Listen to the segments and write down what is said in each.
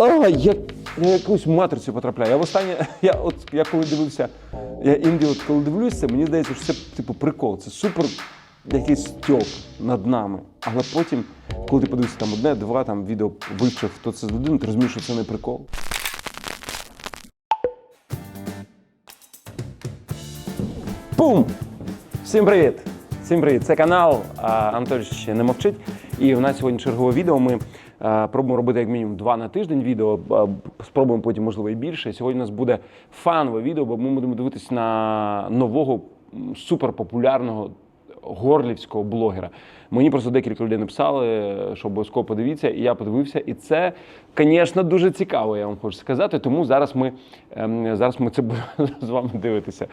А, я, я якусь матрицю потрапляю. Я востаннє, я от я коли дивився, я інді, от коли дивлюся, мені здається, що це типу прикол. Це супер якийсь стьоп над нами. Але потім, коли ти подивишся там одне, два там відео вивчив, хто це з людини, ти розумієш, що це не прикол. Пум! Всім привіт! Всім привіт! Це канал а, Анатолійович не мовчить. І в нас сьогодні чергове відео. Ми пробуємо робити як мінімум два на тиждень відео. Спробуємо потім, можливо, і більше. Сьогодні у нас буде фанове відео, бо ми будемо дивитися на нового суперпопулярного горлівського блогера. Мені просто декілька людей написали, що обов'язково подивіться, і я подивився. І це, звісно, дуже цікаво, я вам хочу сказати. Тому зараз ми, ем, зараз ми це будемо з вами дивитися.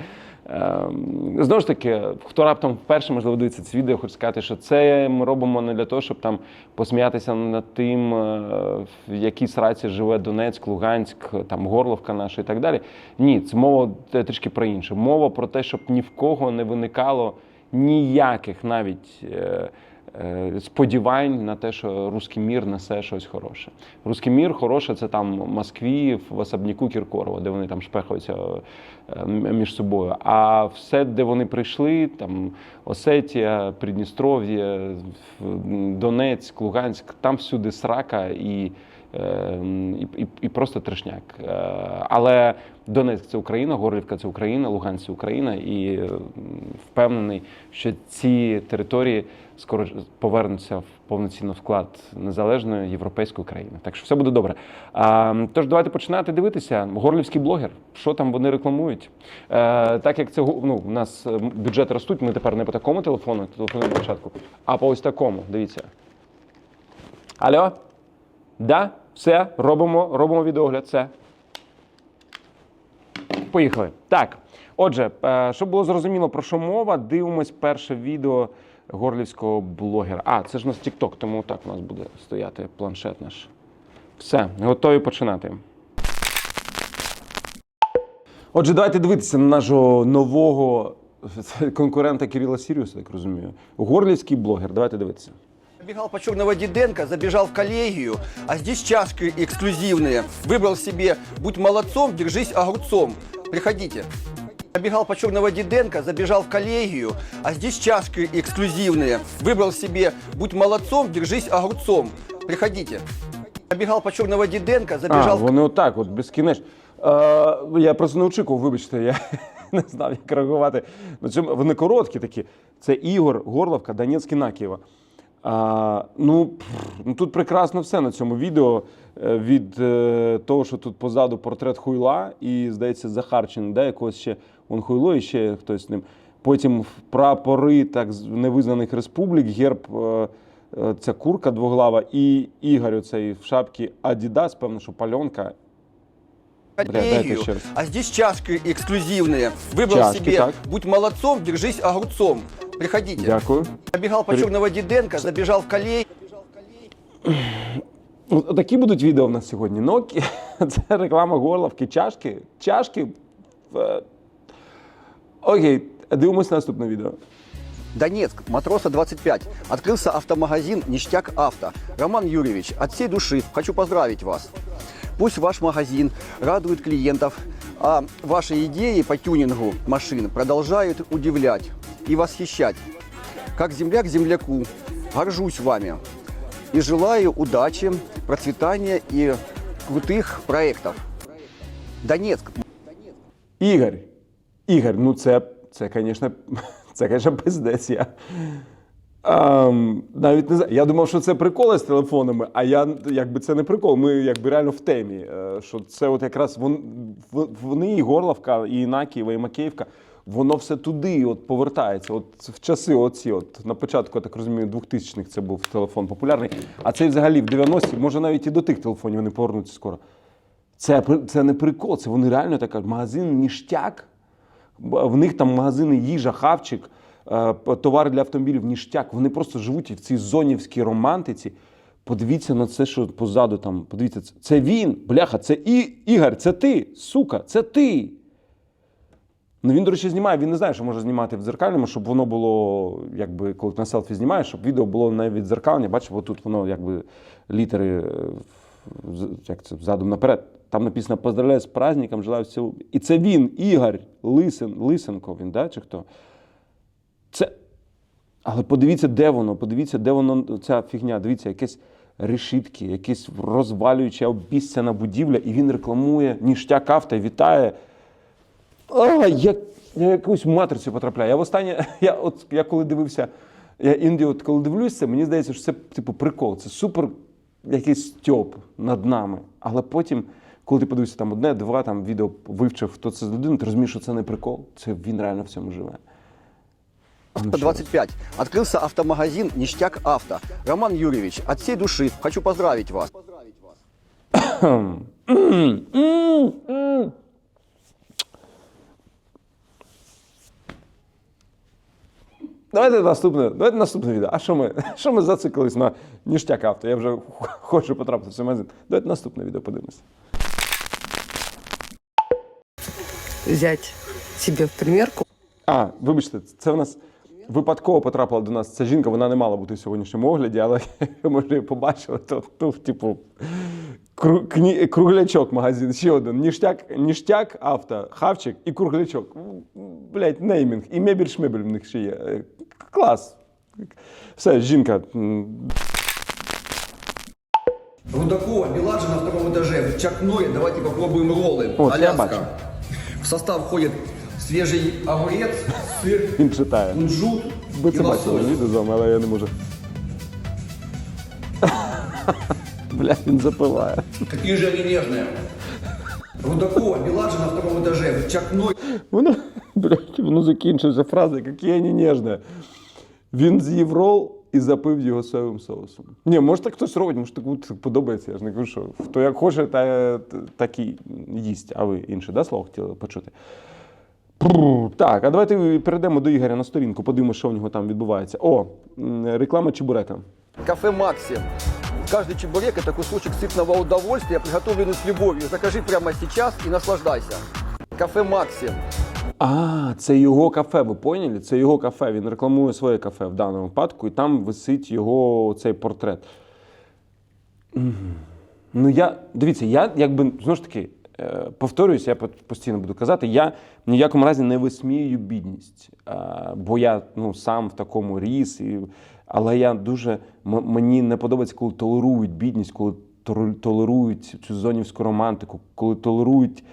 Ем, Знову ж таки, хто раптом вперше можливо дивиться це відео, хочу сказати, що це ми робимо не для того, щоб там посміятися над тим, е, в якій сраці живе Донецьк, Луганськ, там Горловка наша і так далі. Ні, це мова е, трішки про інше. Мова про те, щоб ні в кого не виникало ніяких навіть. Е, Сподівань на те, що русський мір несе щось хороше. Руський мір хороше це там в Москві, в особняку Кіркорова, де вони там шпехаються е, між собою. А все, де вони прийшли, там Осетія, Придністров'я, Донецьк, Луганськ, там всюди срака і, і, і, і просто трешняк. Е, Але Донецьк це Україна, Горлівка це Україна, Луганськ це Україна, і е, впевнений, що ці території скоро повернуться в повноцінний вклад незалежної європейської країни. Так що все буде добре. А, тож давайте починати дивитися. Горлівський блогер, що там вони рекламують. Е, так як це ну, у нас е, бюджети ростуть, ми тепер не по такому телефону, телефону початку, а по ось такому. Дивіться. Алло? Да? Все, робимо, робимо відеогляд. Все. Поїхали. Так. Отже, е, щоб було зрозуміло про що мова, дивимось перше відео горлівського блогера. А, це ж у нас TikTok, тому так у нас буде стояти планшет наш. Все, готові починати. Отже, давайте дивитися на нашого нового конкурента Кирила Сіріуса, так розумію. Горлівський блогер. Давайте дивитися. Бегал по черного Диденко, забежал в коллегию, а здесь чашки эксклюзивные. Выбрал себе «Будь молодцом, держись огурцом». Приходите. Бегал по черного Диденко, забежал в коллегию, а здесь чашки эксклюзивные. Выбрал себе «Будь молодцом, держись огурцом». Приходите. Бегал по черного Диденко, А, забежал в вони отак, от безкінечно. Е, я просто не очікував, вибачте, я не знав, як реагувати. На цьому вони короткі такі. Це Ігор, Горловка, Донецьк і Накієва. А, ну, пф, ну, тут прекрасно все на цьому відео. Е, Від е, того, що тут позаду портрет Хуйла, і, здається, Захарчин, да, якогось ще он Хуйло і ще хтось з ним. Потім прапори так з- невизнаних республік, герб. е, е, Ця курка двоглава і Ігор оцей в шапці Адідас, певно, що пальонка. Бля, дайте коллегию, ще раз. а здесь чашки эксклюзивные. Выбрал Чашки, себе так. «Будь молодцом, держись огурцом». Приходите. Дякую. Бегал по При- черного Диденко, забежал в коллегию. Ну, Такі будуть відео в нас сьогодні. Ну, окей. це реклама горловки, чашки. Чашки. е, Окей, дивимось наступне відео. Донецк, Матроса 25. Открылся автомагазин «Ништяк Авто». Роман Юрьевич, от всей души хочу поздравить вас. Пусть ваш магазин радует клиентов, а ваши идеи по тюнингу машин продолжают удивлять и восхищать. Как земляк земляку, горжусь вами и желаю удачи, процветания и крутых проектов. Донецк, Ігор. Ігор, ну це, це, звісно, це, звісно, пиздець. Я, ем, навіть не знаю. Я думав, що це приколи з телефонами, а я якби це не прикол. Ми якби реально в темі. е, Що це от якраз вон, вони, і Горловка, і Інакієва, і Макеївка, воно все туди от повертається. От в часи оці, от на початку, я так розумію, 2000-х це був телефон популярний. А цей взагалі в 90-ті, може навіть і до тих телефонів вони повернуться скоро. Це, це не прикол, це вони реально так кажуть, магазин ніштяк. В них там магазини їжа, хавчик, товари для автомобілів, ніштяк. Вони просто живуть в цій зонівській романтиці. Подивіться на це, що позаду там. Подивіться, це, він, бляха, це і, Ігор, це ти, сука, це ти. Ну він, до речі, знімає, він не знає, що може знімати в дзеркальному, щоб воно було, якби, коли на селфі знімаєш, щоб відео було не від дзеркалення. Бачиш, отут воно якби літери е, як це, задом наперед. Там написано Поздравляю з праздником, желаю всього. І це він, Ігор Лисен, Лисенко, він, да, чи хто? Це. Але подивіться, де воно, подивіться, де воно, ця фігня. Дивіться, якісь решітки, якась розвалююча обіцяна будівля, і він рекламує ніштяк авто, вітає. А, я, я якусь матрицю потрапляю. Я востаннє, я, от, я коли дивився, я іноді, от коли дивлюсь це, мені здається, що це типу прикол, це супер якийсь стьоп над нами. Але потім, коли ти подивишся там одне, два там відео вивчив, хто це за людина, ти розумієш, що це не прикол, це він реально в цьому живе. Ну, 25. Открылся автомагазин «Ништяк Авто». Роман Юрьевич, от всей души хочу поздравить вас. Давайте наступне, давайте наступне відео. А що ми, що ми зациклились на ніштяк авто? Я вже хочу потрапити в цей магазин. Давайте наступне відео подивимося. взять себе в примерку. А, вибачте, це в нас випадково потрапила до нас ця жінка, вона не мала бути в сьогоднішньому огляді, але ми вже її побачили, то, то типу, круглячок магазин, ще один. Ніштяк, ніштяк авто, хавчик і круглячок. Блять, неймінг. І мебель шмебель в них ще є. Е, Клас. Все, жінка. Рудакова, Беладжи на втором этаже. В Чакное давайте попробуем роллы. Вот, я Аляска. бачу. В состав входит свежий огурец, сыр, Він читає. кунжут Ви и це бачили лосось. відео з вами, але я не можу. Блять, він запиває. Какие же они нежные. Рудакова, Беладжи на втором этаже. В Чакное Воно, блядь, воно закінчується фраза, які вони ніжні. Він з'їв рол і запив його соєвим соусом. Ні, може так хтось робить, може так от подобається. Я ж не кажу, що хто як хоче, та, так і їсть. А ви інше, да, слово хотіли почути? Прррр. Так, а давайте перейдемо до Ігоря на сторінку, подивимося, що в нього там відбувається. О, м, реклама чебурека. Кафе Макси. Каждый чебурек – это кусочек сытного удовольствия, приготовленный с любовью. Закажи прямо сейчас и наслаждайся. Кафе Макси. А, це його кафе, ви поняли? Це його кафе. Він рекламує своє кафе в даному випадку, і там висить його цей портрет. Мгм. Ну, я дивіться, я якби знову ж таки е, повторююся, я постійно буду казати, я в ніякому разі не висміюю бідність, е, бо я ну, сам в такому ріс, і, але я дуже мені не подобається, коли толерують бідність, коли толерують цю зонівську романтику, коли толерують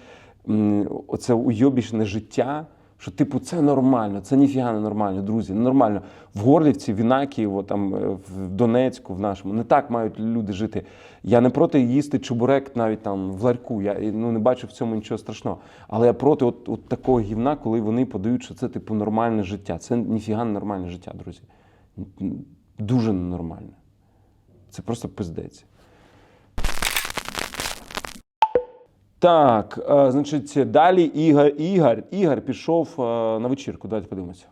оце уйобічне життя. Що, типу, це нормально, це ніфіга не нормально, друзі, не нормально. В Горлівці, в Інакієво, там, е, в Донецьку, в нашому. Не так мають люди жити. Я не проти їсти чебурек навіть там в ларьку. Я ну, не бачу в цьому нічого страшного. Але я проти от, от такого гівна, коли вони подають, що це типу нормальне життя. Це ніфіга не нормальне життя, друзі. Дуже ненормальне. Це просто пиздець. Так, е, значить, далі Ігор, Ігор, Ігор пішов е, на вечірку. Давайте подивимося.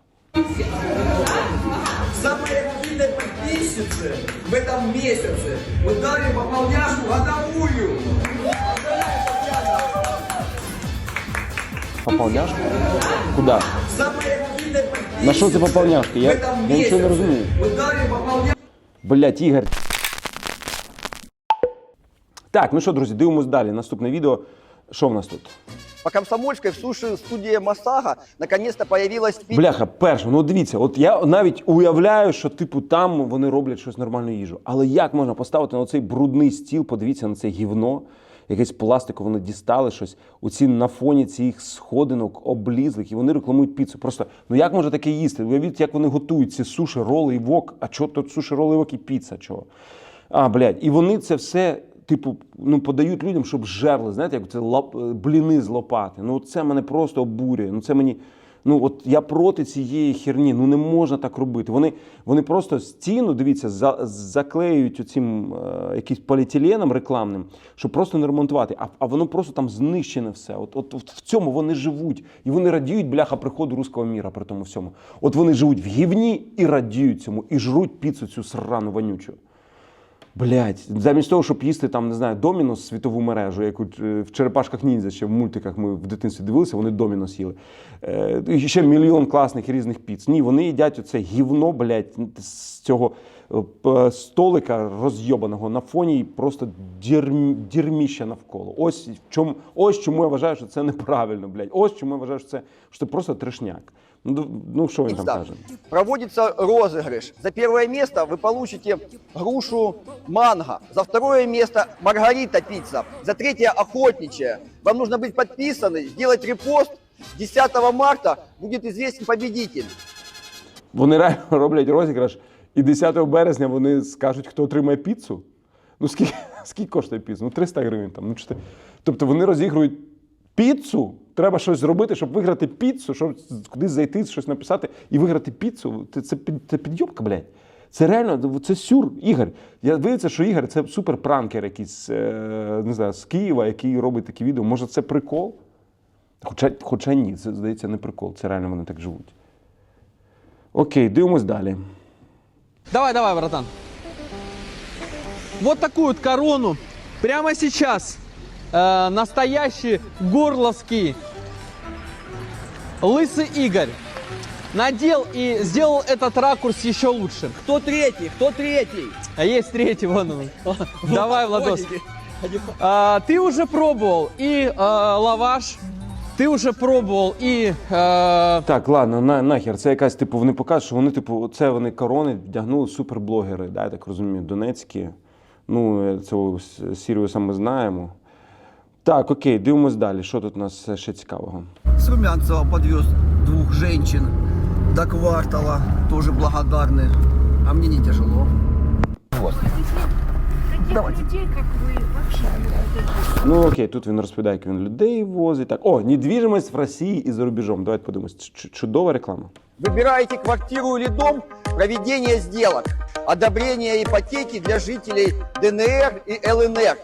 Самые активные подписчицы в этом месяце. Мы дарим пополняшку годовую. Пополняшку? Куди? Самые активные подписчицы На що це пополняшки? Я, в этом я нічого не месяце. розумію. Мы дарим пополняшку. Блять, Ігор. Так, ну що, друзі, дивимось далі. Наступне відео. Що в нас тут? По Комсомольской в суши-студии Масага наконец-то появилась пицца. Бляха, перше, ну дивіться, от я навіть уявляю, що типу там вони роблять щось нормальну їжу. Але як можна поставити на цей брудний стіл, подивіться на це гівно, якесь пластикове вони дістали щось, оці на фоні цих сходинок облізлих, і вони рекламують піцу. Просто ну як може таке їсти? Уявіть, як вони готують ці суші, роли і вок. А чого тут суші, роли, і вок і піца? Чого? А, блядь, і вони це все. Типу, ну подають людям, щоб жерли, знаєте, як це лап, бліни з лопати. Ну це мене просто обурює. Ну це мені. Ну от я проти цієї херні. Ну не можна так робити. Вони, вони просто стіну, дивіться, за, заклеюють оцим е, якимсь поліетиленом рекламним, щоб просто не ремонтувати. А, а воно просто там знищене все. От, от, от в цьому вони живуть. І вони радіють бляха приходу руського міра при тому всьому. От вони живуть в гівні і радіють цьому, і жруть піцу цю срану вонючу. Блять, замість того, щоб їсти там, не знаю, домінос світову мережу, яку е, в черепашках ніндзя ще в мультиках ми в дитинстві дивилися, вони домінос їли. Е, ще мільйон класних різних піц. Ні, вони їдять оце гівно, блять, з цього е, столика розйобаного на фоні просто дірм, дірміща навколо. Ось в чому, ось чому я вважаю, що це неправильно, блять. Ось чому я вважаю, що це, що це просто трешняк. Ну, ну що він там Да. каже? Проводится розыгрыш. За первое место вы получите грушу манго. За второе место маргарита пицца. За третье охотничья. Вам нужно быть подписаны, сделать репост. 10 марта будет известен победитель. Вони реально роблять розіграш, і 10 березня вони скажуть, хто отримає піцу. Ну скільки, скільки коштує піца? Ну 300 гривень там. Ну, чотири- Тобто вони розігрують піцу. Треба щось зробити, щоб виграти піцу, щоб кудись зайти, щось написати і виграти піцу. Це, це, це підйобка, блядь. Це реально, це сюр, Ігор. Я виявиться, що Ігор це супер пранкер якийсь, е, не знаю, з Києва, який робить такі відео. Може, це прикол? Хоча, хоча ні, це здається не прикол. Це реально вони так живуть. Окей, дивимось далі. Давай, давай, братан. Вот такую корону прямо сейчас э, настоящий горловский лысый Игорь надел и сделал этот ракурс еще лучше. Кто третий? Кто третий? А есть третий, вон он. Давай, Владос. А, ты уже пробовал и э, лаваш, ты уже пробовал и э, Так, ладно, на, нахер. Це якась, типу, вони покажуть, що вони, типу, це вони корони вдягнули суперблогери, да, я так розумію, донецькі. Ну, е, цього С- Сіріуса ми знаємо. Так, окей, дивимось далі. Що тут у нас е, ще цікавого? С Румянцева подвез двух женщин до квартала. Тоже благодарны. А мне не тяжело. Таких людей, как вы, вообще не поддерживаю. Ну окей, тут він розповідає, як він людей возить. Так, о, недвіжимость в Росії і за рубежом. Давайте подивимось. Ч- Чудова реклама. Выбираете квартиру или дом, проведение сделок, одобрение ипотеки для жителей ДНР и ЛНР.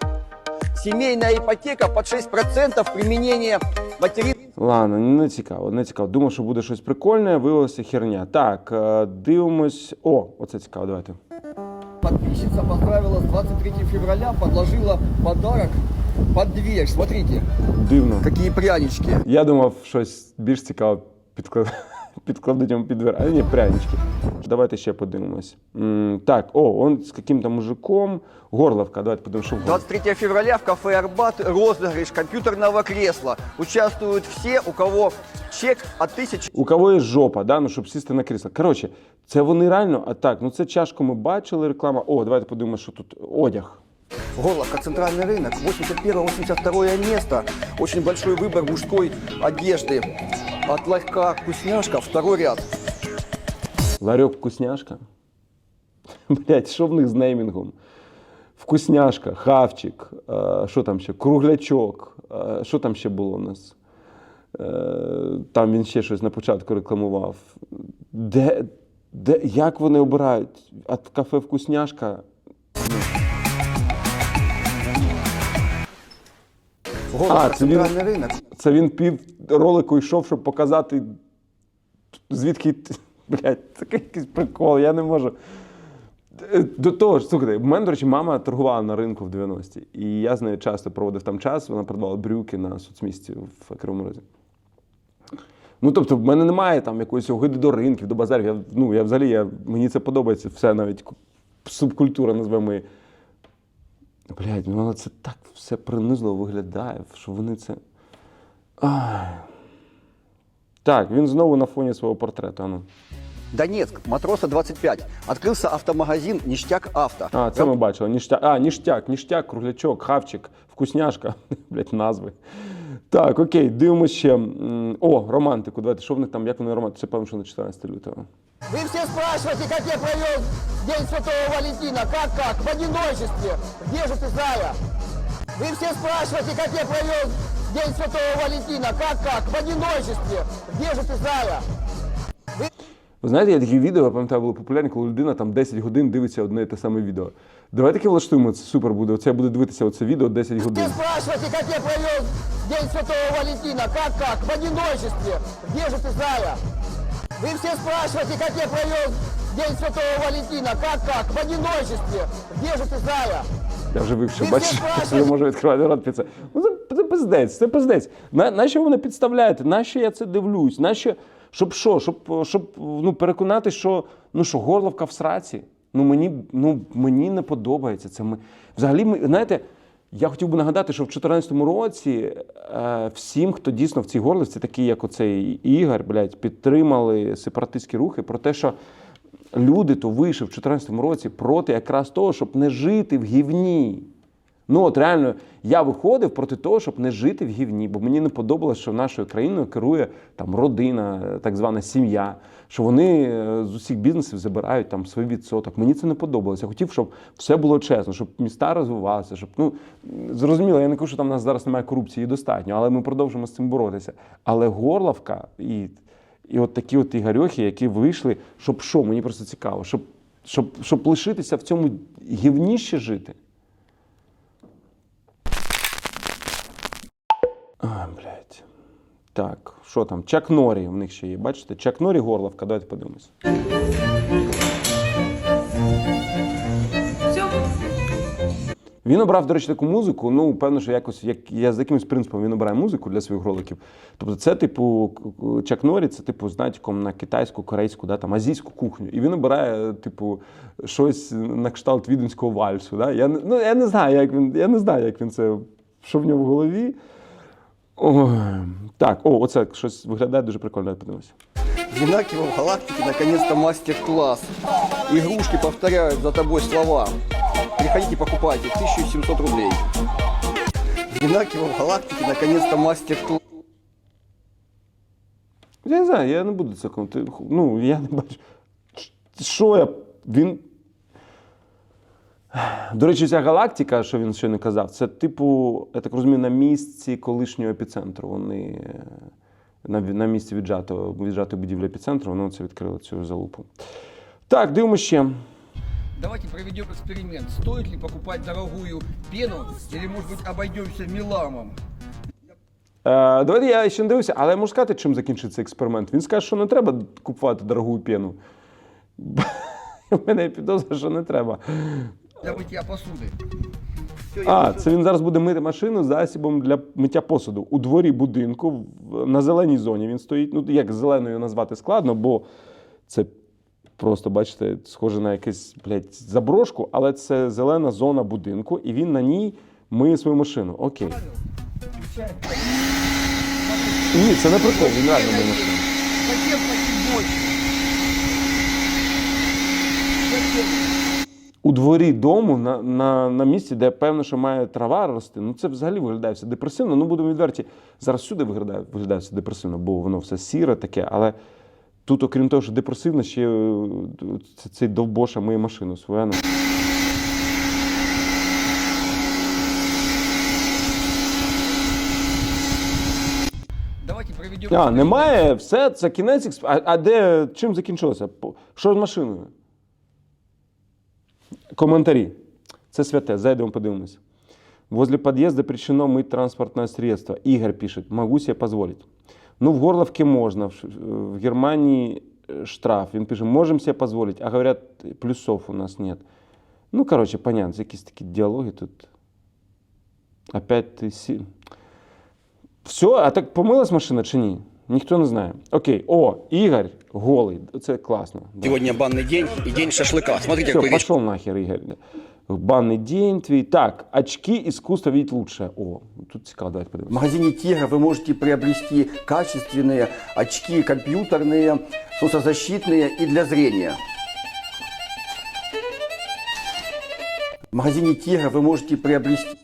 Семейная ипотека под 6% применение материнского Ладно, не цікаво, не цікаво. Думав, що буде щось прикольне, виявилося херня. Так, е, дивимось. О, оце цікаво, давайте. Подписчица поздравила с 23 февраля, подложила подарок под дверь. Смотрите, Дивно. какие прянички. Я думав, щось більш цікаве підклад... підкладуть йому під двері. А ні, прянички. Давайте ще подивимось. М, так, о, он з яким-то мужиком. Горловка, давайте подивимось, що в горловці. 23 февраля в кафе «Арбат» розыгрыш компьютерного кресла. Участвуют все, у кого чек от 1000 У кого є жопа, да? ну, щоб сісти на крісло. Коротше, це вони реально, а так, ну це чашку ми бачили, реклама. О, давайте подивимось, що тут одяг. Горловка, центральный рынок, 81-82 место. Очень большой выбор мужской одежды. От ларька «Вкусняшка» второй ряд. Ларьок вкусняшка. Блять, що в них з неймінгом? Вкусняшка, хавчик, е, що там ще? Круглячок. е, Що там ще було у нас? Е, Там він ще щось на початку рекламував. Де, де, як вони обирають? От кафе вкусняшка. Горловка, А, це він- рынок. Це він пів ролику йшов, щоб показати, звідки. т- Блядь, це якийсь прикол, я не можу. Е, До того ж, слухайте, в мене, до речі, мама торгувала на ринку в 90-ті. І я з нею часто проводив там час, вона продавала брюки на соцмісті в Кривому Розі. Ну, тобто, в мене немає там якоїсь огиди до ринків, до базарів. Я, ну, я взагалі, я, мені це подобається, все навіть ку- субкультура, назвемо її. Блядь, ну але це так все принизливо виглядає, що вони це. Ай. Так, він знову на фоні свого портрету. Ану. Донецк, Матроса 25. Открылся автомагазин «Ништяк Авто». А, це ми бачили. Ніштяк. А, ніштяк, ніштяк, круглячок, хавчик, вкусняшка. Блять, назви. Так, окей, дивимося ще. О, романтику. Давайте, що в них там, як вони романтику? Це певно, що на 14 лютого. Вы все спрашиваете, как я провел День Святого Валентина. Как, как? В одиночестве. Где же ты, Зая? Вы все спрашиваете, как я провел День Святого Валентина. Как, как? В одиночестве. Где же ты, Зая? Ви знаєте, є такі відео, я пам'ятаю, були популярні, коли людина там 10 годин дивиться одне і те саме відео. Давайте таке влаштуємо, це супер буде. Оце я буду дивитися оце відео 10 годин. Все спрашиваете, как я провел День Святого Валентина. Как, как? В одиночестве. Где же ты, Зая? Вы все спрашиваете, как я провел День Святого Валентина. Как как? В одиночестве. Где же ты, Зая? Я вже вивчив, Ви бачиш, бачите? не можу відкривати рот під це. Ну, це, це пиздець, це пиздець. На, нащо ви мене підставляєте? Нащо я це дивлюсь? Нащо, щоб що? Щоб, щоб ну, переконати, що, ну, що горловка в сраці? Ну мені, ну, мені не подобається це. Ми... Взагалі, ми, знаєте, я хотів би нагадати, що в 2014 році е, всім, хто дійсно в цій горлиці, такі як оцей Ігор, блядь, підтримали сепаратистські рухи про те, що люди то вийшли в 2014 році проти якраз того, щоб не жити в гівні. Ну от реально, я виходив проти того, щоб не жити в гівні, бо мені не подобалось, що нашою країною керує там родина, так звана сім'я, що вони е, з усіх бізнесів забирають там свій відсоток. Мені це не подобалося. Я хотів, щоб все було чесно, щоб міста розвивалися, щоб ну зрозуміло, я не кажу, що там у нас зараз немає корупції, достатньо, але ми продовжимо з цим боротися. Але горловка і, і от такі от ігорьохи, які вийшли, щоб що, мені просто цікаво, щоб, щоб, щоб лишитися в цьому гівні ще жити. Так, що там? Чак Норі в них ще є. Бачите? Чак Норі горловка. Давайте подивимось. Він обрав, до речі, таку музику. Ну, певно, що якось як я з якимось принципом він обирає музику для своїх роликів. Тобто, це, типу, Чак Норі, це типу, знатьком на китайську, корейську, да, там, азійську кухню. І він обирає, типу, щось на кшталт віденського вальсу. Да? Я, ну, я не знаю, як він, я не знаю, як він це, що в нього в голові. Ой. Так, о, оце щось виглядає дуже прикольно, давай подивимося. В Янакиево в галактике наконец-то мастер-класс. Игрушки повторяют за тобой слова. Приходите, покупайте, 1700 рублей. Янакиево в галактике наконец-то мастер-класс. Я не знаю, я не буду це коментувати. Ну, я не бачу. Що я. Він. До речі, ця галактика, що він ще не казав, це типу, я так розумію, на місці колишнього епіцентру. Вони е, на, на місці віджатого, віджатої будівлі епіцентру, вони це відкрили цю залупу. Так, дивимося ще. Давайте проведем эксперимент. Стоит ли покупать дорогую пену или, может быть, обойдемся меламом? Е, давайте я ще не дивився, але я можу сказати, чим закінчиться експеримент. Він скаже, що не треба купувати дорогу пену. У мене підозра, що не треба. Для мытья посуды. А, це він зараз буде мити машину засібом для миття посуду у дворі будинку в- на зеленій зоні. Він стоїть. Ну як зеленою назвати складно, бо це просто, бачите, схоже на якусь блядь, заброшку, але це зелена зона будинку, і він на ній миє свою машину. Окей. Ні, це не прикол, він реально миє машину. У дворі дому на, на, на місці, де певно, що має трава рости, ну це взагалі виглядає все депресивно. Ну, будемо відверті. Зараз всюди виглядає, виглядає все депресивно, бо воно все сіре таке. Але тут, окрім того, що депресивно, ще е, це- цей довбоша миє машину свою. ну. А, немає, все, це кінець. А, а де чим закінчилося? Що з машиною? Коментарі. Це святе, зайдемо подивимося. Возле подъезда запрещено мыть транспортное средство. Игорь пишет, могу себе позволить. Ну, в Горловке можно, в Ш- в Германии э, штраф. Він пише, можем себе позволить, а говорят, плюсов у нас нет. Ну, короче, понятно, якісь такі діалоги тут. Опять ти сі... Все, а так помилась машина чи ні? Ніхто не знає. Окей, о, Ігор голий. Це класно. Да. Сегодня банный день и день шашлыка. Смотрите, Все, какой вещь. пошел нахер, Игорь. Банный день твій. Так, очки искусства видеть лучше. О, тут цікаво, давайте В подивимось. магазине Тигра вы можете приобрести качественные очки компьютерные, солнцезащитные и для зрения. В магазине Тигра вы можете приобрести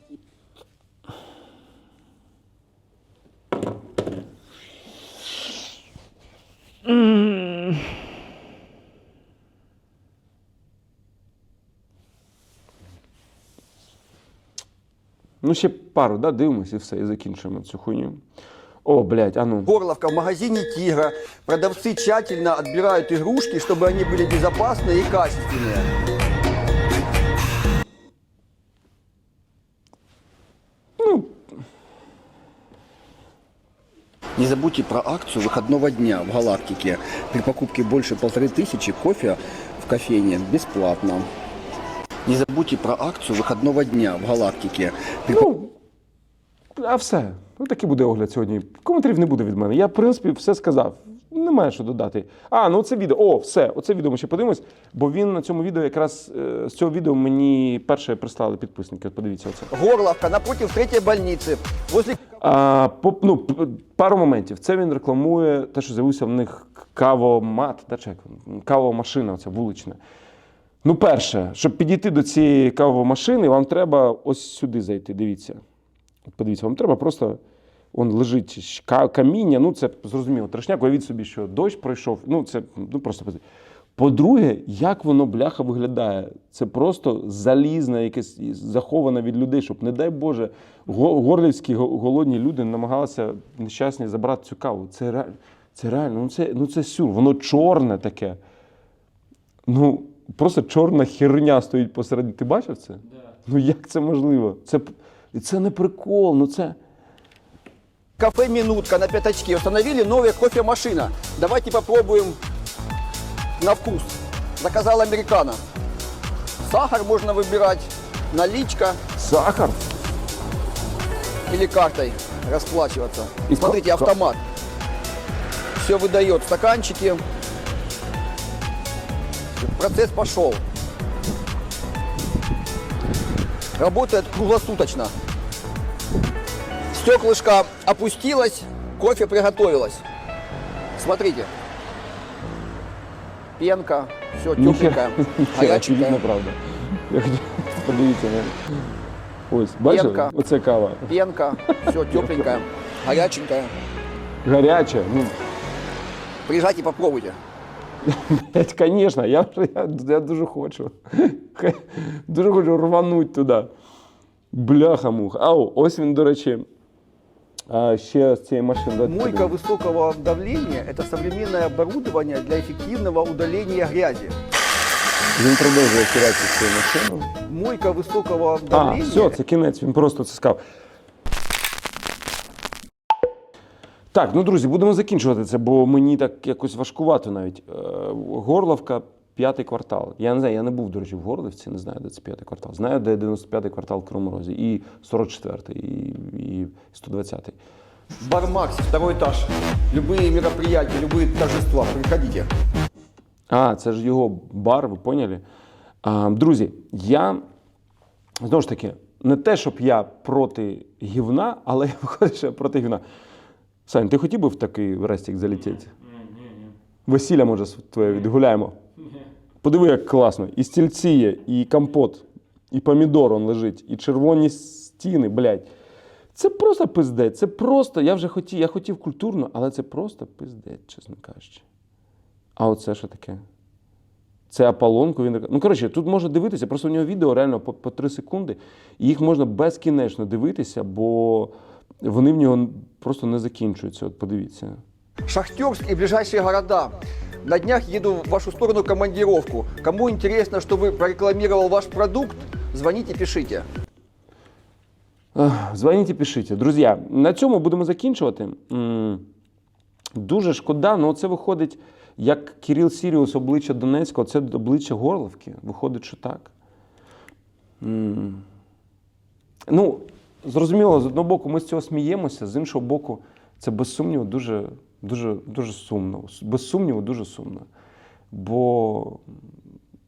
Ну, ще пару, да, дивимось і все, і закінчуємо цю хуйню. О, блядь, а ну. Горловка в магазине Тигра. Продавцы тщательно отбирают игрушки, чтобы они были безопасные и качественные. Не забудьте про акцию выходного дня в Галактике. При покупке больше полторы тысячи кофе в кофейне бесплатно. Не забудьте про акцию выходного дня в Галактике. При Ну, а все. Ну, такий буде огляд сьогодні. Коментарів не буде від мене. Я, в принципі, все сказав. Немає що додати. А, ну це відео. О, все, оце відео ми ще подивимось, бо він на цьому відео якраз е, з цього відео мені перше прислали підписники. От подивіться оце. Горловка напротив третьей больницы. Возле а, по, ну, пару моментів. Це він рекламує те, що з'явився в них кавомат, та чи кавомашина, оця вулична. Ну, перше, щоб підійти до цієї кавомашини, вам треба ось сюди зайти. Дивіться. Подивіться, вам треба просто. Он лежить каміння, ну це зрозуміло. Трешняк, уявіть собі, що дощ пройшов. Ну, це ну просто По-друге, як воно бляха виглядає? Це просто залізне, якесь заховане від людей, щоб, не дай Боже, горлівські голодні люди намагалися нещасні забрати цю каву. Це реально, це реально, ну це, ну це сюр, воно чорне таке. Ну, просто чорна херня стоїть посередині. Ти бачив це? Ну як це можливо? Це, і це не прикол, ну це. кафе «Минутка» на пятачке установили новая кофемашина. Давайте попробуем на вкус. Заказал американо. Сахар можно выбирать, наличка Сахар. или картой расплачиваться. И Смотрите, ка- ка- автомат. Все выдает стаканчики. Процесс пошел. Работает круглосуточно. Стеклышко опустилось, кофе приготовилось. Смотрите Пенка, все тепленькое, Горяченько, горяченькое. правда. Я хотів- Подивіться. не? Ось, бачите? Пенка. Оце кава. Пенка, все тепленькое, горяченькое. Гаряча. Ну, Приезжайте, попробуйте. блядь, звісно, я, вже- я, я дуже хочу. Дуже хочу рвануть туди. Бляха-муха. Ау, ось він, до речі, а, ще з цієї машини. Давайте Мойка подивимось. высокого давления – это современное оборудование для эффективного удаления грязи. Він продовжує керувати цією машиною. Мойка высокого А, давления все, це кінець, він просто це сказав. Так, ну друзі, будемо закінчувати це, бо мені так якось важкувато навіть. Е, Горловка, п'ятий квартал. Я не знаю, я не був, до речі, в Горлівці, не знаю, де це п'ятий квартал. Знаю, де 95-й квартал в Кривому Розі, і 44-й, і, і 120-й. Бар Макси, второй этаж. Любые мероприятия, любые торжества, приходите. А, це ж його бар, ви поняли? А, друзі, я знову ж таки, не те, щоб я проти гівна, але я виходить, що я проти гівна. Сань, ти хотів би в такий рестик залетіти? Ні, ні, ні. Весілля, може, твоє відгуляємо. Подиви, як класно. І стільці є, і компот, і помідор он лежить, і червоні стіни, блядь. Це просто пиздець. Це просто. Я вже хотів, я хотів культурно, але це просто пиздець, чесно кажучи. А оце що таке? Це Аполлонку. Він... Ну, коротше, тут можна дивитися, просто у нього відео реально по, по 3 секунди, і їх можна безкінечно дивитися, бо вони в нього просто не закінчуються. От подивіться. Шахтерск и ближайшие города. На днях еду в вашу сторону командировку. Кому интересно, чтобы прорекламировал ваш продукт, звоните, пишите. Ех, Дзвоніть і пишіть. Друзі, на цьому будемо закінчувати. Дуже шкода, але це виходить, як Кирил Сіріус обличчя Донецького, це обличчя Горловки. Виходить, що так. Ну, зрозуміло, з одного боку, ми з цього сміємося, з іншого боку, це без сумніву дуже, дуже, дуже сумно. Без сумніву, дуже сумно. Бо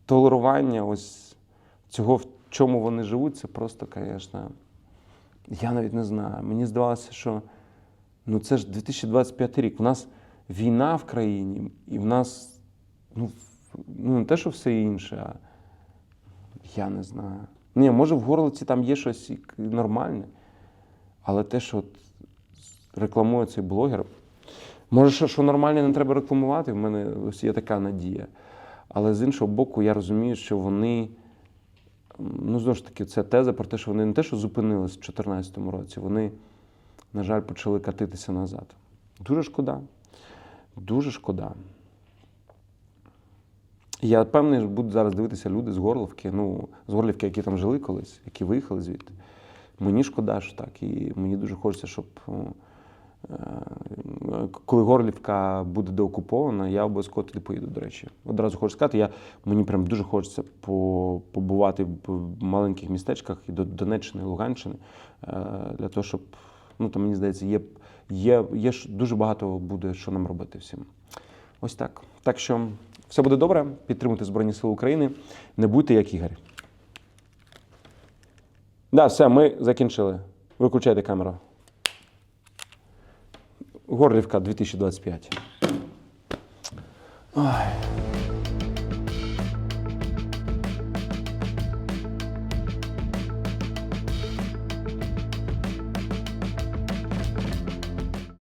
толерування ось цього, в чому вони живуть, це просто, звісно, я навіть не знаю. Мені здавалося, що ну це ж 2025 рік. У нас війна в країні, і в нас ну, ну не те, що все інше, а я не знаю. Ні, може в горлиці там є щось нормальне, але те, що от рекламує цей блогер. Може, що, нормальне не треба рекламувати, в мене ось є така надія. Але з іншого боку, я розумію, що вони. Ну, знову ж таки, це теза про те, що вони не те, що зупинились в 2014 році, вони, на жаль, почали катитися назад. Дуже шкода. Дуже шкода. Я певний, що будуть зараз дивитися люди з Горловки, ну, з Горлівки, які там жили колись, які виїхали звідти. Мені шкода, що так. І мені дуже хочеться, щоб Е, Коли Горлівка буде деокупована, я обов'язково туди поїду, до речі. Одразу хочу сказати, я, мені прям дуже хочеться побувати в маленьких містечках і до Донеччини, Луганщини, е, для того, щоб, ну там, мені здається, є, є, є дуже багато буде, що нам робити всім. Ось так. Так що все буде добре, підтримуйте Збройні Сили України, не будьте як Ігор. Да, все, ми закінчили. Виключайте камеру. Горлівка 2025. Ой.